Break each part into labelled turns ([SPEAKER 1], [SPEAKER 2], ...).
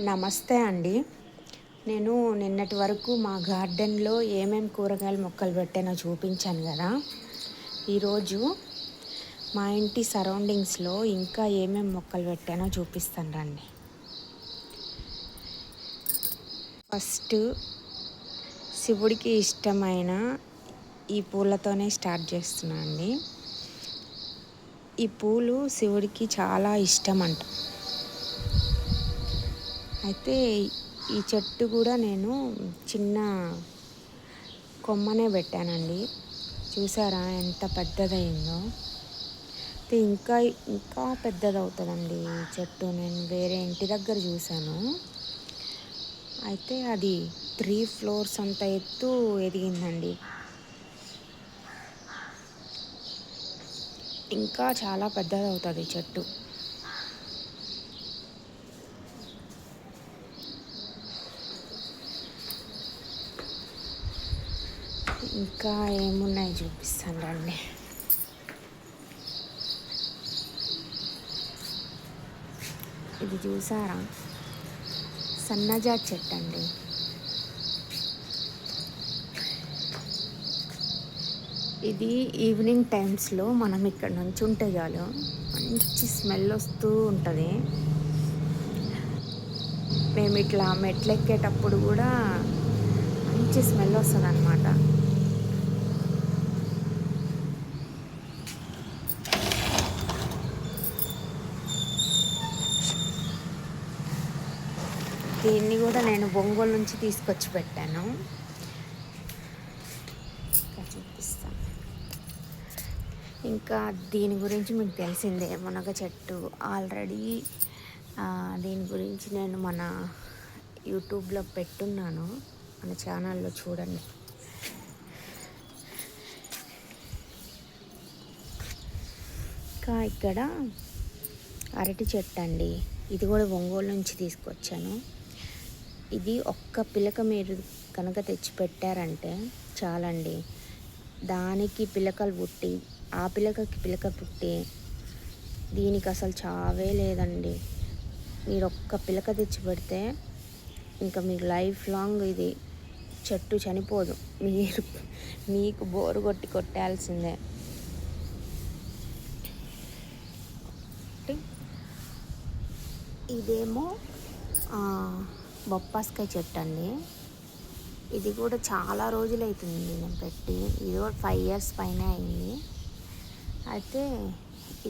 [SPEAKER 1] నమస్తే అండి. నేను నిన్నటి వరకు మా గార్డెన్లో ఏమేమి కూరగాయల మొక్కలు పెట్టానో చూపించాను కదా. ఈరోజు మా ఇంటి సరౌండింగ్స్లో ఇంకా ఏమేమి మొక్కలు పెట్టానో చూపిస్తాను రండి. ఫస్ట్ శివుడికి ఇష్టమైన ఈ పూలతోనే స్టార్ట్ చేస్తున్నాను అండి ఈ పూలు శివుడికి చాలా ఇష్టం అంట. అయితే ఈ చెట్టు కూడా నేను చిన్న కొమ్మనే పెట్టానండి. చూసారా ఎంత పెద్దదైందో అయితే ఇంకా ఇంకా పెద్దదవుతుందండి ఈ చెట్టు. నేను వేరే ఇంటి దగ్గర చూశాను. అయితే అది త్రీ ఫ్లోర్స్ అంత ఎత్తు ఎదిగిందండి. ఇంకా చాలా పెద్దదవుతుంది చెట్టు. ఇంకా ఏమున్నాయి చూపిస్తాను రండి. ఇది చూసారా? సన్నజా చెట్టు అండి. ఇది ఈవినింగ్ టైమ్స్లో మనం ఇక్కడ నుంచి ఉంటే చాలు మంచి స్మెల్ వస్తూ ఉంటుంది. మేము ఇట్లా మెట్లెక్కేటప్పుడు కూడా మంచి స్మెల్ వస్తుంది అనమాట దీన్ని కూడా నేను బొంగోలు నుంచి తీసుకొచ్చి పెట్టాను. ఇంకా చూపిస్తాను ఇంకా దీని గురించి మీకు తెలిసిందే మునగ చెట్టు. ఆల్రెడీ దీని గురించి నేను మన యూట్యూబ్లో పెట్టున్నాను. మన ఛానల్లో చూడండి. ఇంకా ఇక్కడ అరటి చెట్టు అండి. ఇది కూడా ఒంగోలు నుంచి తీసుకొచ్చాను. ఇది ఒక్క పిలక మీరు కనుక తెచ్చి పెట్టారంటే చాలండి. దానికి పిలకలు పుట్టి ఆ పిలకకి పిలక పుట్టి దీనికి అసలు చావే లేదండి. మీరు ఒక్క పిలక తెచ్చి పెడితే ఇంకా మీకు లైఫ్ లాంగ్ ఇది చెట్టు చనిపోదు. మీరు మీకు బోరు కొట్టి కొట్టాల్సిందే. ఇదేమో బొప్పాస్కాయ చెట్టు అండి. ఇది కూడా చాలా రోజులు అవుతుంది నేను పెట్టి. ఇది కూడా ఫైవ్ ఇయర్స్ పైన అయింది. అయితే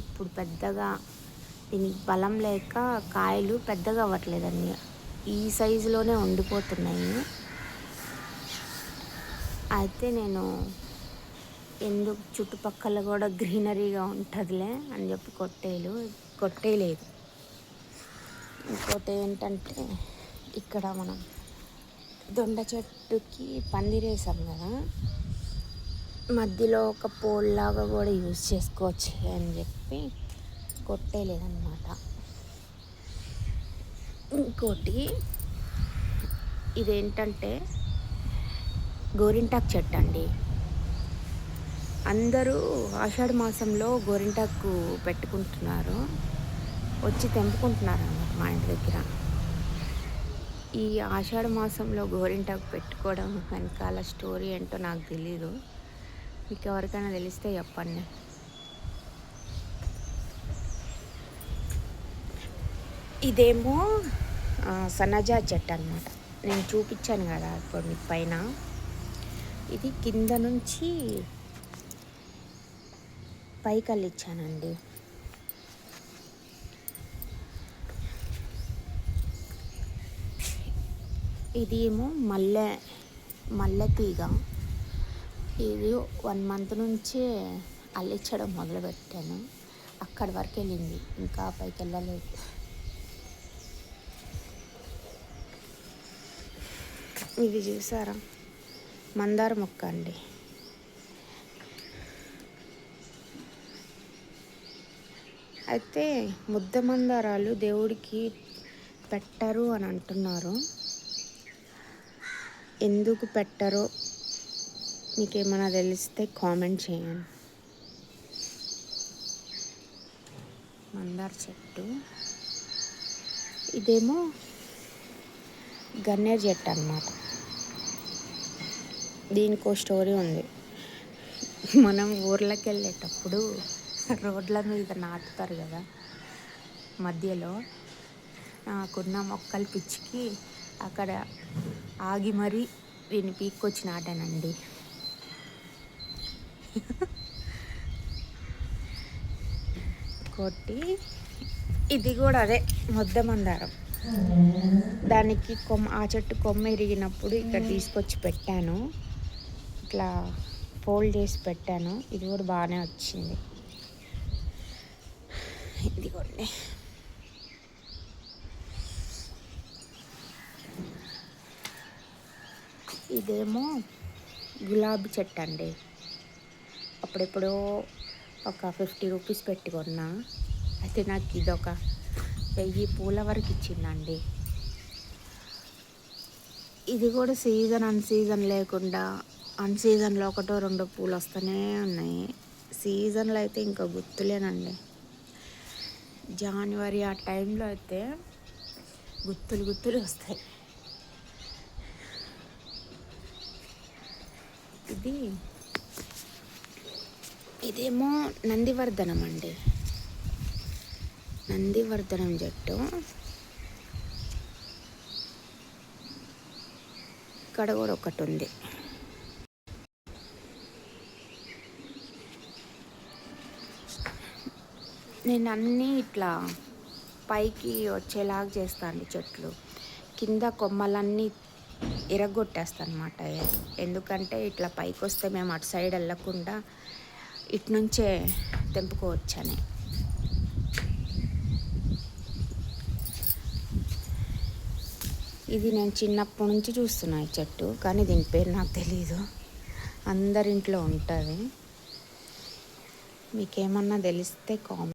[SPEAKER 1] ఇప్పుడు పెద్దగా దీనికి బలం లేక కాయలు పెద్దగా అవ్వట్లేదండి. ఈ సైజులోనే ఉండిపోతున్నాయి. అయితే నేను ఎందుకు చుట్టుపక్కల కూడా గ్రీనరీగా ఉంటుందిలే అని చెప్పి కొట్టేయలు కొట్టేయలేదు. ఇంకోటి ఏంటంటే ఇక్కడ మనం దొండ చెట్టుకి పందిరేసాం కదా. మధ్యలో ఒక పోల్ లాగా కూడా యూజ్ చేసుకోవచ్చు అని చెప్పి కొట్టేలేదన్నమాట. ఇంకోటి ఇదేంటంటే గోరింటాకు చెట్టు అండి. అందరూ ఆషాఢ మాసంలో గోరింటాకు పెట్టుకుంటున్నారు. వచ్చి తెంపుకుంటున్నారు అన్నమాట మా ఇంటి దగ్గర. ఈ ఆషాఢ మాసంలో గోరింటాకు పెట్టుకోవడం వెనకాల స్టోరీ ఏంటో నాకు తెలీదు. మీకు ఎవరికైనా తెలిస్తే చెప్పండి. ఇదేమో సన్నజా చెట్టు అనమాట నేను చూపించాను కదా ఇప్పుడు మీకు పైన. ఇది కింద నుంచి పైకి అల్లిచ్చానండి. ఇది ఏమో మల్లె మల్లె తీగ. ఇది వన్ మంత్ నుంచే అల్లించడం మొదలుపెట్టాను. అక్కడి వరకు వెళ్ళింది. ఇంకా పైకి వెళ్ళలేదు. ఇది చూసారా? మందార మొక్క అండి. అయితే ముద్ద మందారాలు దేవుడికి పెట్టరు అని అంటున్నారు. ఎందుకు పెట్టరో మీకు ఏమైనా తెలిస్తే కామెంట్ చేయండి. మందార చెట్టు. ఇదేమో గన్నేరు చెట్టు అన్నమాట. దీనికో స్టోరీ ఉంది. మనం ఊర్లోకి వెళ్ళేటప్పుడు రోడ్ల మీద నాటుతారు కదా మధ్యలో నాకున్న మొక్కలు పిచ్చికి అక్కడ ఆగి మరీ దీన్ని పీక్కొచ్చి నాటానండి కొట్టి ఇది కూడా అదే మొద్ద మందారం. దానికి కొమ్మ ఆ చెట్టు కొమ్మ ఇరిగినప్పుడు ఇక్కడ తీసుకొచ్చి పెట్టాను. ఇట్లా ఫోల్డ్ చేసి పెట్టాను. ఇది కూడా బాగానే వచ్చింది. ఇదిగోండి. ఇదేమో గులాబీ చెట్టు అండి. అప్పుడెప్పుడో ఒక ఫిఫ్టీ రూపీస్ పెట్టి కొన్నా. అయితే నాకు ఇదొక వెయ్యి పూల వరకు ఇచ్చిందండి. ఇది కూడా సీజన్ అన్ సీజన్ లేకుండా అన్ సీజన్లో ఒకటో రెండో పూలు వస్తూనే ఉన్నాయి. సీజన్లో అయితే ఇంకా గుర్తులేనండి. జనవరి ఆ టైంలో అయితే గుత్తులు గుత్తులు వస్తాయి. ఇది ఇదేమో నందివర్ధనం అండి. నందివర్ధనం జట్టు. ఇక్కడ కూడా ఒకటి ఉంది నేను అన్నీ ఇట్లా పైకి వచ్చేలాగా చేస్తాను చెట్లు. కింద కొమ్మలన్నీ అనమాట ఎందుకంటే ఇట్లా పైకి వస్తే మేము అటు సైడ్ వెళ్ళకుండా ఇటు నుంచే తెంపుకోవచ్చని ఇది నేను చిన్నప్పటి నుంచి చూస్తున్నా ఈ చెట్టు కానీ దీని పేరు నాకు తెలీదు. అందరింట్లో ఉంటుంది. మీకేమన్నా తెలిస్తే కామెంట్